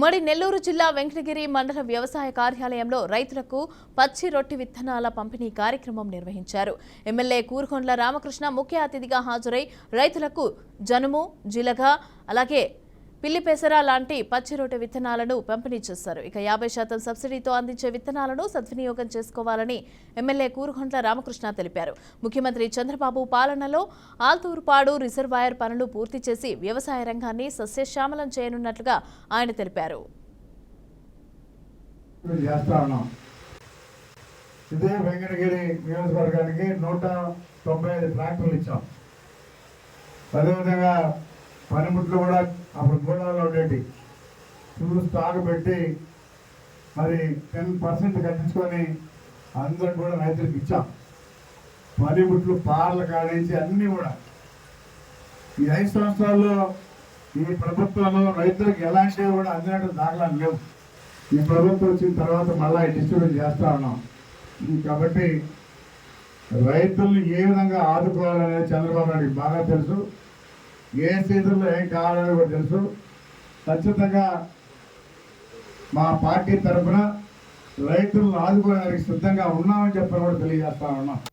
మడి నెల్లూరు జిల్లా వెంకటగిరి మండల వ్యవసాయ కార్యాలయంలో రైతులకు పచ్చి రొట్టి విత్తనాల పంపిణీ కార్యక్రమం నిర్వహించారు. ఎమ్మెల్యే కూరుకొండ్ల రామకృష్ణ ముఖ్య అతిథిగా హాజరై రైతులకు జనుము జిలగ అలాగే పిల్లి పెసర లాంటి పచ్చి రొట్టె విత్తనాలను పంపిణీ చేశారు. ఇక యాభై శాతం సబ్సిడీతో అందించే విత్తనాలను సద్వినియోగం చేసుకోవాలని ఎమ్మెల్యే కూరుగొంట్ల రామకృష్ణ తెలిపారు. ముఖ్యమంత్రి చంద్రబాబు పాలనలో ఆల్తూరుపాడు రిజర్వాయర్ పనులు పూర్తి చేసి వ్యవసాయ రంగాన్ని సస్యశ్యామలం చేయనున్నట్లుగా ఆయన తెలిపారు. ఇదే వెంకటగిరి నియోజకవర్గానికి నూట తొంభై ఐదు ట్రాక్టర్లు ఇచ్చాం. అదేవిధంగా పనిముట్లు కూడా అప్పుడు గోడాల్లో ఉండేటి. చూడు స్టాక్ పెట్టి మరి టెన్ పర్సెంట్ కట్టించుకొని అందరికి కూడా రైతులకు ఇచ్చాం. పనిముట్లు పార్లు కాడించి అన్నీ కూడా. ఈ ఐదు సంవత్సరాల్లో ఈ ప్రభుత్వంలో రైతులకు ఎలాంటివి కూడా అందినట్టు దాఖలాలు లేవు. ఈ ప్రభుత్వం వచ్చిన తర్వాత మళ్ళీ డిస్ట్రిబ్యూట్ చేస్తా ఉన్నాం. కాబట్టి రైతుల్ని ఏ విధంగా ఆదుకోవాలనేది చంద్రబాబు నాయుడు బాగా తెలుసు. ఏ సీజన్లో ఏం కావాలని కూడా తెలుసు. ఖచ్చితంగా మా పార్టీ తరఫున రైతులను ఆదుకోవడానికి సిద్ధంగా ఉన్నామని చెప్పని కూడా తెలియజేస్తా ఉన్నాం.